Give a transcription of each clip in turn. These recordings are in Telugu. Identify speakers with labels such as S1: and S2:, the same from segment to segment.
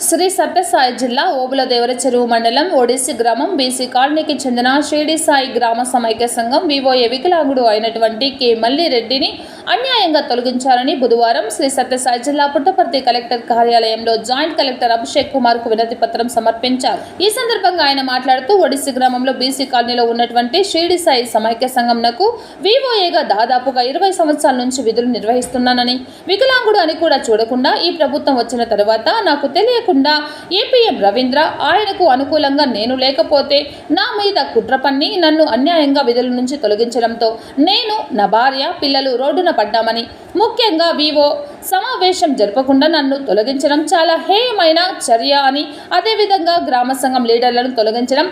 S1: శ్రీ సత్యసాయి జిల్లా ఓబులదేవర చెరువు మండలం ఒడిసి గ్రామం బీసీ కాలనీకి చెందిన షిరిడి సాయి గ్రామ సమైక్య సంఘం వివోఏ వికలాంగుడు అయినటువంటి కె మల్లిరెడ్డిని అన్యాయంగా తొలగించాలని బుధవారం శ్రీ సత్యసాయి జిల్లా పుట్టపర్తి కలెక్టర్ కార్యాలయంలో జాయింట్ కలెక్టర్ అభిషేక్ కుమార్కు వినతి పత్రం సమర్పించారు. ఈ సందర్భంగా ఆయన మాట్లాడుతూ ఒడిసి గ్రామంలో బీసీ కాలనీలో ఉన్నటువంటి షిరిడి సాయి సమైక్య సంఘంనకు వివోఏగా దాదాపుగా ఇరవై సంవత్సరాల నుంచి విధులు నిర్వహిస్తున్నానని వికలాంగుడు అని కూడా చూడకుండా ఈ ప్రభుత్వం వచ్చిన తరువాత నాకు లేకుండా ఏపీఎం రవీంద్ర ఆయనకు అనుకూలంగా నేను లేకపోతే నా మీద కుట్ర పన్ని నన్ను అన్యాయంగా విధుల నుంచి తొలగించడంతో నేను నా భార్య పిల్లలు రోడ్డున పడ్డామని ముఖ్యంగా వివో సమావేశం జరపకుండా నన్ను తొలగించడం చాలా హేయమైన చర్య అని అదేవిధంగా గ్రామ సంఘం లీడర్లను తొలగించడం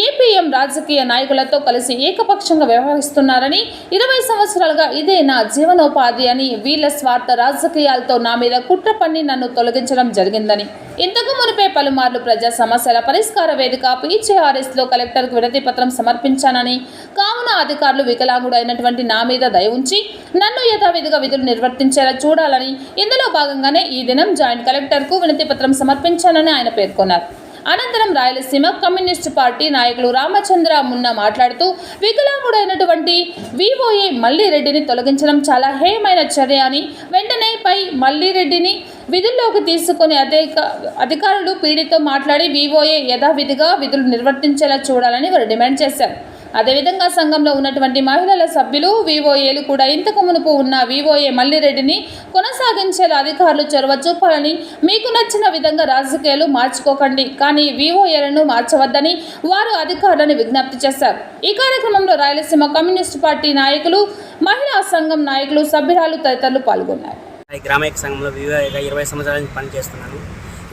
S1: ఏపీఎం రాజకీయ నాయకులతో కలిసి ఏకపక్షంగా వ్యవహరిస్తున్నారని ఇరవై సంవత్సరాలుగా ఇదే నా జీవనోపాధి అని వీళ్ళ స్వార్థ రాజకీయాలతో నా మీద కుట్ర పన్ని నన్ను తొలగించడం జరిగిందని. ఇంతకు మునిపే పలుమార్లు ప్రజా సమస్యల పరిష్కార వేదిక పీజేఆర్ఎస్లో కలెక్టర్కు వినతి పత్రం సమర్పించానని కావున అధికారులు వికలాంగుడైనటువంటి నా మీద దయ ఉంచి నన్ను యథావిధిగా విధులు నిర్వర్తించేలా చూడాలని ఇందులో భాగంగానే ఈ దినం జాయింట్ కలెక్టర్కు వినతి పత్రం సమర్పించానని ఆయన పేర్కొన్నారు. అనంతరం రాయలసీమ కమ్యూనిస్టు పార్టీ నాయకులు రామచంద్ర మున్న మాట్లాడుతూ వికలాంగుడైనటువంటి వివోఏ మల్లిరెడ్డిని తొలగించడం చాలా హేయమైన చర్య అని వెంటనే పై మల్లిరెడ్డిని విధుల్లోకి తీసుకుని అధిక అధికారులు పీడితో మాట్లాడి వివోఏ యథావిధిగా విధులు నిర్వర్తించేలా చూడాలని వారు డిమాండ్ చేశారు. అదేవిధంగా సంఘంలో ఉన్నటువంటి మహిళల సభ్యులు వివోఏలు కూడా ఇంతకు మునుపు ఉన్న వివోఏ మల్లిరెడ్డిని కొనసాగించేలా అధికారులు చొరవ చూపాలని మీకు నచ్చిన విధంగా రాజకీయాలు మార్చుకోకండి. కానీ వివోఏలను మార్చవద్దని వారు అధికారులను విజ్ఞప్తి చేశారు. ఈ కార్యక్రమంలో రాయలసీమ కమ్యూనిస్టు పార్టీ నాయకులు మహిళా సంఘం నాయకులు సభ్యురాలు తదితరులు పాల్గొన్నారు.
S2: ఈ గ్రామైక సంఘంలో వివేక ఇరవై సంవత్సరాల నుంచి పనిచేస్తున్నాను.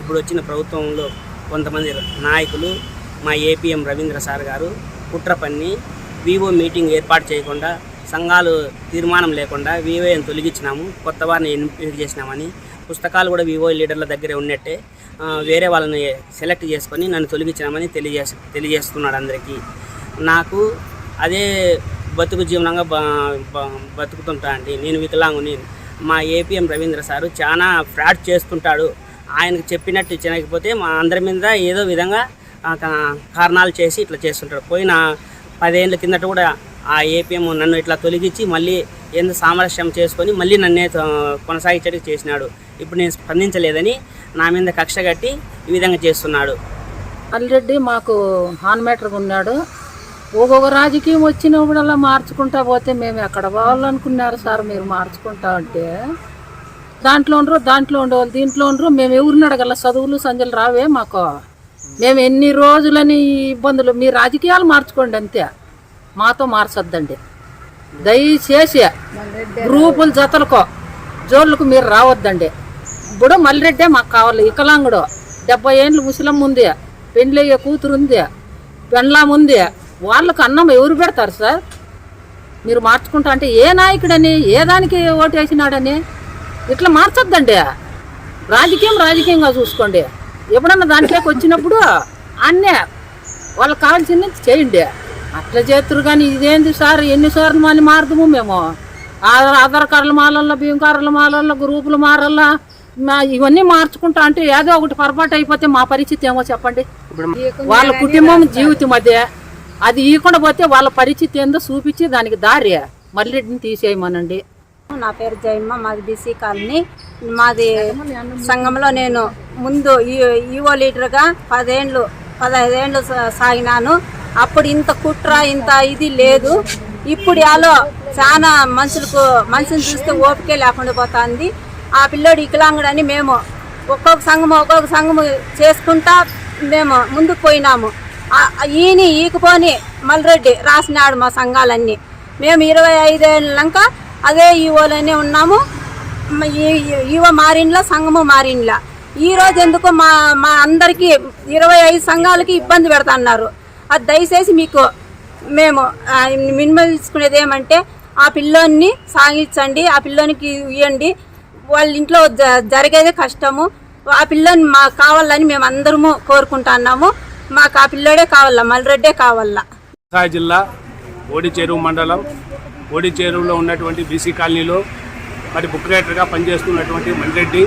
S2: ఇప్పుడు వచ్చిన ప్రభుత్వంలో కొంతమంది నాయకులు మా ఏపీఎం రవీంద్ర సార్ గారు కుట్ర పన్ని వివో మీటింగ్ ఏర్పాటు చేయకుండా సంఘాలు తీర్మానం లేకుండా వివోని తొలగించినాము. కొత్త వారిని ఎంపిక చేసినామని. పుస్తకాలు కూడా వివో లీడర్ల దగ్గరే ఉన్నట్టే. వేరే వాళ్ళని సెలెక్ట్ చేసుకొని నన్ను తొలగించినామని తెలియజేసి తెలియజేస్తున్నాడు అందరికీ. నాకు అదే బతుకు జీవనంగా బతుకుతుంటా అండి. నేను వికలాంగుని. మా ఏపీఎం రవీంద్ర సారు చాలా ఫ్రాడ్ చేస్తుంటాడు. ఆయనకు చెప్పినట్టు చేయకపోతే మా అందరి మీద ఏదో విధంగా కారణాలు చేసి ఇట్లా చేస్తుంటాడు. పోయిన పదేళ్ళ కిందట కూడా ఆ ఏపీఎం నన్ను ఇట్లా తొలగించి మళ్ళీ ఏందో సామరస్యం చేసుకొని మళ్ళీ నన్నే కొనసాగించడానికి చేసినాడు. ఇప్పుడు నేను స్పందించలేదని నా మీద కక్ష కట్టి ఈ విధంగా చేస్తున్నాడు.
S3: అల్రెడ్డి మాకు హాన్ మ్యాటర్గా ఉన్నాడు. ఒక్కొక్క రాజకీయం వచ్చినప్పుడల్లా మార్చుకుంటా పోతే మేము ఎక్కడ పోవాలనుకున్నారు సార్ మీరు మార్చుకుంటా అంటే? దాంట్లో ఉండరు దాంట్లో ఉండేవాళ్ళు దీంట్లో ఉండరు. మేము ఎవరిని అడగల? చదువులు సంజలు రావే మాకు. మేము ఎన్ని రోజులని ఇబ్బందులు మీ రాజకీయాలు మార్చుకోండి అంతే. మాతో మార్చొద్దండి. దయచేసి గ్రూపులు జతలకో. జోళ్ళకు మీరు రావద్దండి. ఇప్పుడు మల్లిరెడ్డే మాకు కావాలి. వికలాంగుడు. డెబ్బై ఏండ్లు ముసలమ్మ ఉంది. పెండ్లయ్య కూతురు ఉంది. పెండ్లాం ఉంది. వాళ్ళకు అన్నం ఎవరు పెడతారు సార్? మీరు మార్చుకుంటా అంటే ఏ నాయకుడని ఏ దానికి ఓటు వేసినాడని ఇట్లా మార్చొద్దండి. రాజకీయం రాజకీయంగా చూసుకోండి. ఎప్పుడన్నా దాంట్లోకి వచ్చినప్పుడు అన్నే వాళ్ళకి కావాల్సింది చేయండి. అట్లా చేతురు కానీ ఇదేంది సార్? ఎన్నిసార్లు మని మారుదాము మేము? ఆధార్ ఆధార్ కార్డులు మారల్లా బియ్యం కార్డులు మారల్లా గ్రూపులు మారల్లా మా ఇవన్నీ మార్చుకుంటా అంటే ఏదో ఒకటి పొరపాటు అయిపోతే మా పరిస్థితి ఏమో చెప్పండి. వాళ్ళ కుటుంబం జీవితం అదే అది ఇవ్వకుండా పోతే వాళ్ళ పరిస్థితి ఏందో చూపించి దానికి దారి మల్లిరెడ్డిని తీసేయమనండి.
S4: నా పేరు జయమ్మ మాది బీసీ కాలనీ. మాది సంఘంలో నేను ముందు ఈ- ఈవో లీడర్గా పదేండ్లు పదహైదేండ్లు సాగినాను. అప్పుడు ఇంత కుట్ర ఇంత ఇది లేదు. ఇప్పుడు యాలో చాలా మనుషులకు మనుషులు చూస్తే ఓపికే లేకుండా పోతుంది. ఆ పిల్లోడు వికలాంగుడని మేము ఒక్కొక్క సంఘము ఒక్కొక్క సంఘము చేసుకుంటా మేము ముందుకు పోయినాము. ఈయన ఈకపోని మల్రెడ్డి రాసినాడు మా సంఘాలన్నీ. మేము ఇరవై ఐదేళ్ళంక అదే ఈవోలోనే ఉన్నాము. ఈ- ఈవో మారిన్లా సంఘము మారిన్లా ఈ ఎందుకు మా మా అందరికీ ఇరవై ఐదు సంఘాలకి ఇబ్బంది పెడతాన్నారు. అది దయచేసి మీకు మేము మినిమల్చుకునేది ఏమంటే ఆ పిల్లోని సాగించండి ఆ పిల్లోనికి ఇవ్వండి వాళ్ళ ఇంట్లో జ- జరిగేదే కష్టము. ఆ పిల్లని మాకు కావాలని మేము అందరము కోరుకుంటున్నాము. మాకు ఆ పిల్లోడే కావాలా మల్రెడ్డే కావాలా.
S5: జిల్లా ఓడి చెరువు మండలం ఓడి చేరువులో ఉన్నటువంటి బీసీ కాలనీలో మరి బుక్ రైటర్గా పనిచేస్తున్నటువంటి మల్రెడ్డి.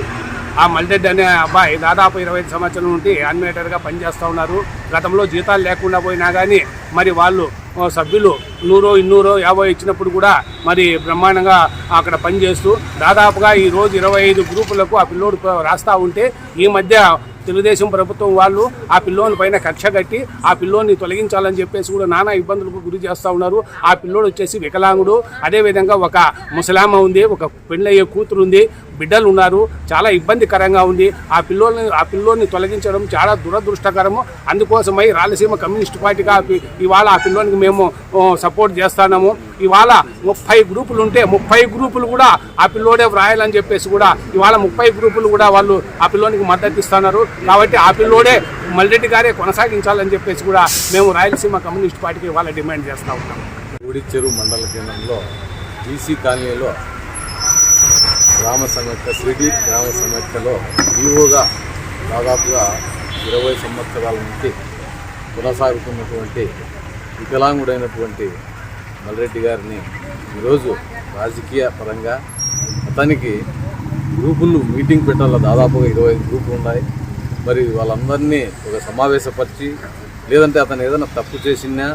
S5: ఆ మల్రెడ్డి అనే అబ్బాయి దాదాపు ఇరవై ఐదు సంవత్సరం నుండి యానిమేటర్గా పనిచేస్తూ ఉన్నారు. గతంలో జీతాలు లేకుండా పోయినా కానీ మరి వాళ్ళు సభ్యులు నూరో ఇన్నూరో యాభై ఇచ్చినప్పుడు కూడా మరి బ్రహ్మాండంగా అక్కడ పనిచేస్తూ దాదాపుగా ఈరోజు ఇరవై ఐదు గ్రూపులకు ఆ పిల్లోడు రాస్తూ ఉంటే ఈ మధ్య తెలుగుదేశం ప్రభుత్వం వాళ్ళు ఆ పిల్లోని పైన కక్ష కట్టి ఆ పిల్లోని తొలగించాలని చెప్పేసి కూడా నానా ఇబ్బందులకు గురి చేస్తూ ఉన్నారు. ఆ పిల్లోడు వచ్చేసి వికలాంగుడు. అదేవిధంగా ఒక ముసలామ ఉంది ఒక పెళ్ళయ్యే కూతురు ఉంది బిడ్డలు ఉన్నారు. చాలా ఇబ్బందికరంగా ఉంది. ఆ పిల్లోని ఆ పిల్లోని తొలగించడం చాలా దురదృష్టకరము. అందుకోసమై రాయలసీమ కమ్యూనిస్ట్ పార్టీగా ఇవాళ ఆ పిల్లోనికి మేము సపోర్ట్ చేస్తున్నాము ఇవాళ ముప్పై గ్రూపులు ఉంటే ముప్పై గ్రూపులు కూడా ఆ పిల్లోడే వ్రాయాలని చెప్పేసి కూడా ఇవాళ ముప్పై గ్రూపులు కూడా వాళ్ళు ఆ పిల్లోనికి మద్దతు ఇస్తున్నారు. కాబట్టి ఆ పిల్లోడే మల్రెడ్డి గారే కొనసాగించాలని చెప్పేసి కూడా మేము రాయలసీమ కమ్యూనిస్ట్ పార్టీకి వాళ్ళ డిమాండ్ చేస్తూ ఉన్నాం.
S6: గుడిచెరు మండల కేంద్రంలో బీసీ కాలనీలో గ్రామ సమైక్య సిడి గ్రామ సమైక్యలో ఈవోగా దాదాపుగా ఇరవై సంవత్సరాల నుంచి కొనసాగుతున్నటువంటి వికలాంగుడైనటువంటి మల్రెడ్డి గారిని ఈరోజు రాజకీయ పరంగా అతనికి గ్రూపులు మీటింగ్ పెట్టాల దాదాపుగా ఇరవై ఐదు గ్రూపులు ఉన్నాయి. మరి వాళ్ళందరినీ ఒక సమావేశపరిచి లేదంటే అతను ఏదైనా తప్పు చేసినా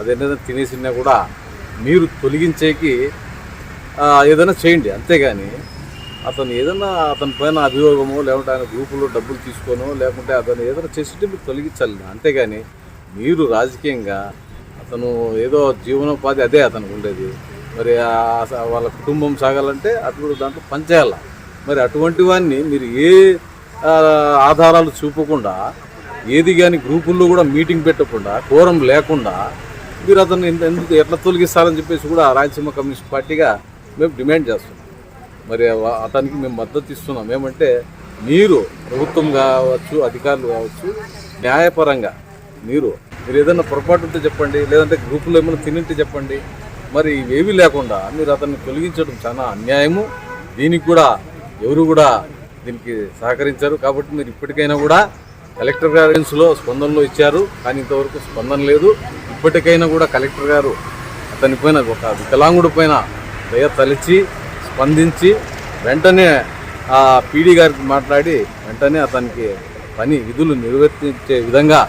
S6: అదేదైనా తినేసినా కూడా మీరు తొలగించేకి ఏదైనా చేయండి. అంతేగాని అతను ఏదైనా అతని పైన అభియోగమో లేకుంటే ఆయన గ్రూపులో డబ్బులు తీసుకోనో లేకుంటే అతను ఏదైనా చేసింటే మీరు తొలగించాలి. అంతేగాని మీరు రాజకీయంగా అతను ఏదో జీవనోపాధి అదే అతనికి ఉండేది. మరి వాళ్ళ కుటుంబం సాగాలంటే అటు దాంట్లో పనిచేయాల మరి అటువంటి వాడిని మీరు ఏ ఆధారాలు చూపకుండా ఏది కానీ గ్రూపుల్లో కూడా మీటింగ్ పెట్టకుండా కోరం లేకుండా మీరు అతను ఎందుకు ఎట్లా తొలగిస్తారని చెప్పేసి కూడా రాయలసీమ కమ్యూనిస్ట్ పార్టీగా మేము డిమాండ్ చేస్తున్నాం. మరి అతనికి మేము మద్దతు ఇస్తున్నాం. ఏమంటే మీరు ప్రభుత్వం కావచ్చు అధికారులు కావచ్చు న్యాయపరంగా మీరు మీరు ఏదైనా పొరపాటు ఉంటే చెప్పండి లేదంటే గ్రూపులో ఏమైనా తినింటే చెప్పండి. మరి ఇవేవి లేకుండా మీరు అతన్ని తొలగించడం చాలా అన్యాయము. దీనికి కూడా ఎవరు కూడా దీనికి సహకరించారు. కాబట్టి మీరు ఇప్పటికైనా కూడా కలెక్టర్ గారిలో స్పందనలో ఇచ్చారు. కానీ ఇంతవరకు స్పందన లేదు. ఇప్పటికైనా కూడా కలెక్టర్ గారు అతని పైన ఒక వికలాంగుడి పైన దయ తలిచి స్పందించి వెంటనే ఆ పీడీ గారికి మాట్లాడి వెంటనే అతనికి పని విధులు నిర్వర్తించే విధంగా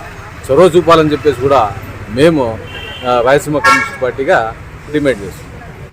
S6: చొరవ చూపాలని చెప్పేసి కూడా మేము రాయలసీమ కమ్యూనిస్ట్ పార్టీగా డిమాండ్ చేస్తాం